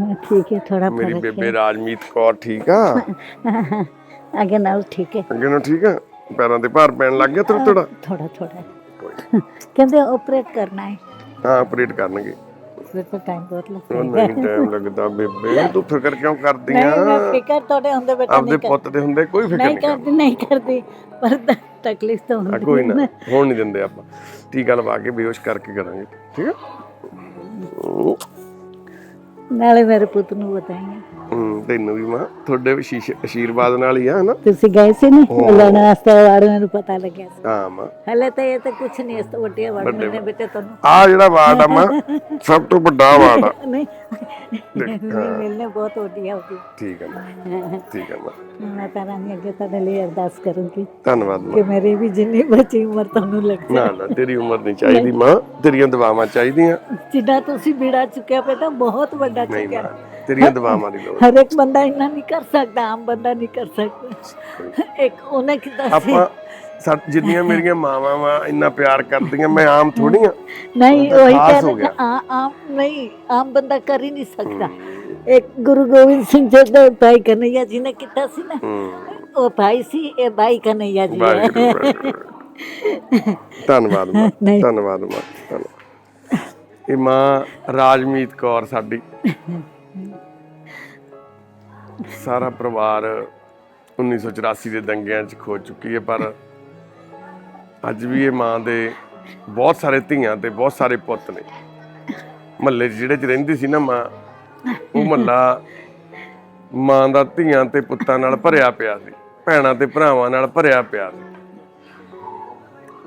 ਹਾਂ, ਠੀਕ ਹੈ ਥੋੜਾ ਮੇਰੀ ਬੇਬੇ ਰਾਜਮੀਤ ਕੌਰ ਠੀਕ ਆ? ਹੈ ਨਾਲ ਠੀਕ ਹੈ। ਅੱਗੇ ਨੂੰ ਠੀਕ ਆ? ਪੈਰਾਂ ਤੇ ਭਾਰ ਪੈਣ ਲੱਗ ਗਿਆ ਥੋੜਾ ਥੋੜਾ ਥੋੜਾ ਥੋੜਾ ਕਹਿੰਦੇ ਆਪਰੇਟ ਕਰਨਾ ਹੈ। ਹਾਂ ਆਪਰੇਟ ਕਰਨਗੇ। ਫਿਰ ਕਰਕੇ ਕਰਾਂਗੇ। ਨਾਲੇ ਮੇਰੇ ਪੁੱਤ ਨੂੰ ਬਤਾਈਏ ਹੂੰ ਤੈਨੂੰ ਵੀ ਮਾਂ ਤੁਹਾਡੇ ਵੀ ਸ਼ੀਸ਼ ਆਸ਼ੀਰਵਾਦ ਨਾਲ ਹੀ ਆ ਹਨਾ? ਤੁਸੀਂ ਗਏ ਸੀ ਨਾ? ਲੈਣ ਵਾਸਤੇ ਵਾੜ ਮੈਨੂੰ ਪਤਾ ਲੱਗਿਆ ਸੀ। ਹਾਂ ਮਾਂ। ਹਲੇ ਤਾਂ ਇਹ ਤਾਂ ਕੁਝ ਨਹੀਂ ਇਸ ਤੋਂ ਵੱਡੀਆਂ ਵਾੜ ਮਿਲਨੇ ਬੇਟੇ ਤੁਹਾਨੂੰ। ਆ ਜਿਹੜਾ ਵਾਰਡ ਆ ਮਾਂ ਸਭ ਤੋਂ ਵੱਡਾ ਵਾਰਡ ਆ। ਨਹੀਂ ਮਿਲਨੇ ਬਹੁਤ ਵੱਡੀਆਂ ਹੋਗੀ ਠੀਕ ਆ ਮਾਂ ਠੀਕ ਆ ਮਾਂ। ਮੈਂ ਤਾਂ ਰਾਣੀ ਅੱਗੇ ਤੁਹਾਡੇ ਲਈ ਅਰਦਾਸ ਕਰੂੰਗੀ ਧੰਨਵਾਦ ਮਾਂ। ਕਿ ਮੇਰੀ ਵੀ ਜਿੰਨੀ ਬਚੀ ਉਮਰ ਤੁਹਾਨੂੰ ਲੱਗੇ ਨਾ ਨਾ ਤੇਰੀ ਉਮਰ ਨਹੀਂ ਚਾਹੀਦੀ ਮਾਂ ਤੇਰੀਆਂ ਦੁਆਵਾਂ ਚਾਹੀਦੀਆਂ। ਜਿੱਦਾਂ ਤੁਸੀਂ ਬੀੜਾ ਚੁੱਕਿਆ ਬੇਟਾ ਬਹੁਤ ਵੱਡਾ ਚੁੱਕਿਆ। ਤੇਰੀਆਂ ਦੁਆਵਾਂ ਦੀ ਲੋੜ। ਹਰ ਇੱਕ ਬੰਦਾ ਇੰਨਾ ਨਹੀਂ ਕਰ ਸਕਦਾ ਆਮ ਬੰਦਾ ਨਹੀਂ ਕਰ ਸਕਦਾ। ਇੱਕ ਉਹਨੇ ਕਿਦਾਂ ਸੀ ਆਪਾਂ ਜਿੰਨੀਆਂ ਮੇਰੀਆਂ ਮਾਵਾਂ ਵਾ ਇੰਨਾ ਪਿਆਰ ਕਰਦੀਆਂ ਮੈਂ ਆਮ ਥੋੜੀ ਆ ਨਹੀਂ ਉਹੀ ਕਹਿ ਹੋ ਗਿਆ। ਆ ਆਮ ਨਹੀਂ ਆਮ ਬੰਦਾ ਕਰ ਹੀ ਨਹੀਂ ਸਕਦਾ। ਇੱਕ ਗੁਰੂ ਗੋਬਿੰਦ ਸਿੰਘ ਜੀ ਦੇ ਭਾਈ ਕਨਈਆ ਜੀ ਨੇ ਕੀਤਾ ਸੀ ਨਾ। ਉਹ ਭਾਈ ਸੀ ਇਹ ਭਾਈ ਕਨਈਆ ਜੀ। ਧੰਨਵਾਦ ਮਾਂ। ਧੰਨਵਾਦ ਮਾਂ ਇਹ ਮਾਂ ਰਾਜਮੀਤ ਕੌਰ ਸਾਡੀ। ਸਾਰਾ ਪਰਿਵਾਰ 1984 ਦੇ ਦੰਗਿਆਂ 'ਚ ਖੋ ਚੁੱਕੀ ਹੈ, ਪਰ ਅੱਜ ਵੀ ਇਹ ਮਾਂ ਦੇ ਬਹੁਤ ਸਾਰੇ ਧੀਆਂ ਤੇ ਬਹੁਤ ਸਾਰੇ ਪੁੱਤ ਨੇ। ਮਹੱਲੇ 'ਚ ਜਿਹੜੇ 'ਚ ਰਹਿੰਦੀ ਸੀ ਨਾ ਮਾਂ, ਉਹ ਮਹੱਲਾ ਮਾਂ ਦਾ ਧੀਆਂ ਤੇ ਪੁੱਤਾਂ ਨਾਲ ਭਰਿਆ ਪਿਆ ਸੀ, ਭੈਣਾਂ ਤੇ ਭਰਾਵਾਂ ਨਾਲ ਭਰਿਆ ਪਿਆ ਸੀ।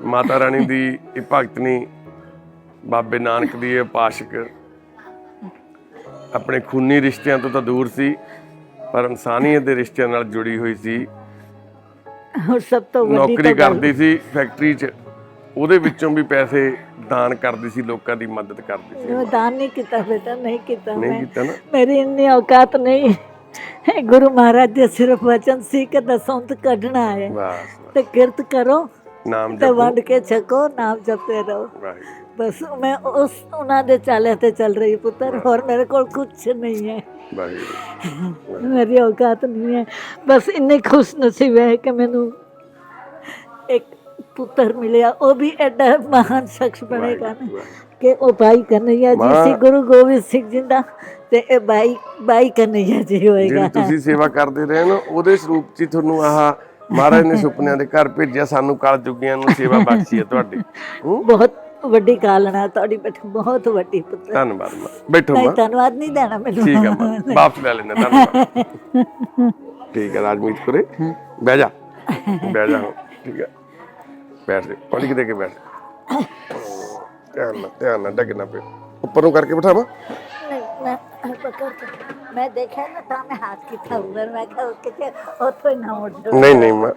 ਮਾਤਾ ਰਾਣੀ ਦੀ ਇਹ ਭਗਤਨੀ ਬਾਬੇ ਨਾਨਕ ਦੀ ਇਹ ਪਾਸ਼ਕ ਆਪਣੇ ਖੂਨੀ ਰਿਸ਼ਤਿਆਂ ਤੋਂ ਤਾਂ ਦੂਰ ਸੀ। ਪਰ ਇਨਸਾਨੀਅਤ ਦੇ ਰਿਸ਼ਤਿਆਂ ਨਾਲ ਜੁੜੀ ਹੋਈ ਸੀ। ਔਰ ਸਭ ਤੋਂ ਵੱਡੀ ਨੌਕਰੀ ਗੱਲ ਕਰਦੀ ਸੀ ਫੈਕਟਰੀ 'ਚ। ਉਹਦੇ ਵਿੱਚੋਂ ਵੀ ਪੈਸੇ ਦਾਨ ਕਰਦੀ ਸੀ ਲੋਕਾਂ ਦੀ ਮਦਦ ਕਰਦੀ ਸੀ। ਮੈਂ ਦਾਨ ਨਹੀਂ ਕੀਤਾ ਬੇਟਾ ਨਹੀਂ ਕੀਤਾ ਨਹੀਂ ਮੈਂ। ਕੀਤਾ ਨਾ। ਮੇਰੀ ਇੰਨੀ ਔਕਾਤ ਨਹੀਂ। ਹੈ ਗੁਰੂ ਮਹਾਰਾਜ ਦੇ ਸਿਰਫ ਵਚਨ ਸੀ ਕਿ ਦਸੰਤ ਕੱਢਣਾ ਹੈ। ਬਸ ਤੇ ਕਿਰਤ ਕਰੋ। ਨਾਮ ਤੇ ਵੰਡ ਕੇ ਛਕੋ ਨਾਮ ਜਪਦੇ ਰਹੋ। ਵਾਹਿਗੁਰੂ। ਬਸ ਮੈਂ ਉਸ ਉਹਨਾਂ ਦੇ ਚਾਲੇ ਤੇ ਚੱਲ ਰਹੀ ਪੁੱਤਰ ਹੋਰ ਮੇਰੇ ਕੋਲ ਕੁਝ ਨਹੀਂ ਹੈ। ਵਾਹਿਗੁਰੂ। ਮੇਰੀ ਔਕਾਤ ਨਹੀਂ ਹੈ। ਬਸ ਇੰਨੇ ਖੁਸ਼ ਨਸੀਬ ਹੈ ਕਿ ਮੈਨੂੰ ਇੱਕ ਪੁੱਤਰ ਮਿਲਿਆ। ਉਹ ਵੀ ਐਡਾ ਮਹਾਨ ਸ਼ਖਸ ਬਣੇਗਾ ਨਾ ਕਿ ਉਹ ਭਾਈ ਕਨਈਆ ਜੀ ਸੀ ਗੁਰੂ ਗੋਬਿੰਦ ਸਿੰਘ ਜੀ ਦਾ ਤੇ ਇਹ ਭਾਈ ਭਾਈ ਕਨਈਆ ਜੀ ਹੋਏਗਾ। ਜਿਹੜੀ ਤੁਸੀਂ ਸੇਵਾ ਕਰਦੇ ਰਹੇ ਨਾ ਉਹਦੇ ਸਰੂਪ 'ਚ ਤੁਹਾਨੂੰ ਆਹ ਮਹਾਰਾਜ ਨੇ ਸੁਪਨਿਆਂ ਦੇ ਘਰ ਭੇਜਿਆ ਸਾਨੂੰ ਕਾਲ ਜੁਗੀਆਂ ਨੂੰ ਸੇਵਾ ਬਖਸ਼ੀ ਹੈ ਤੁਹਾਡੀ? ਬਹੁਤ ਵੱਡੀ ਕਾਲਣਾ ਤੁਹਾਡੀ ਬੇਟਾ ਬਹੁਤ ਵੱਡੀ ਪੁੱਤਰ ਧੰਨਵਾਦ ਮਾਂ ਬੈਠੋ ਮਾਂ। ਧੰਨਵਾਦ ਨਹੀਂ ਦੇਣਾ ਮੈਨੂੰ। ਠੀਕ ਹੈ ਮਾਂ ਵਾਪਸ ਲੈ ਲੈਣਾ ਧੰਨਵਾਦ। ਠੀਕ ਹੈ ਰਾਜਮੀਤ ਕੁਰੇ ਬਹਿ ਜਾ ਬਹਿ ਜਾ ਠੀਕ ਹੈ। ਬੈਠ ਜਾ ਪਾਣੀ ਕਿਤੇ ਕੇ ਬੈਠ ਧਿਆਨ ਨਾਲ ਧਿਆਨ ਨਾਲ ਡੱਗ ਨਾ ਪਏ ਉੱਪਰ ਨੂੰ ਕਰਕੇ ਬਿਠਾਵਾ ਪਕੜ ਕੇ ਮੈਂ ਦੇਖਿਆ ਨਾ ਤਾਂ ਮੈਂ ਹੱਥ ਕੀਤਾ ਉੱਪਰ ਮੈਂ ਕਿਹਾ ਕਿਤੇ ਉੱਥੋਂ ਹੀ ਨਾ ਉੱਡ ਨਹੀਂ ਨਹੀਂ ਮਾਂ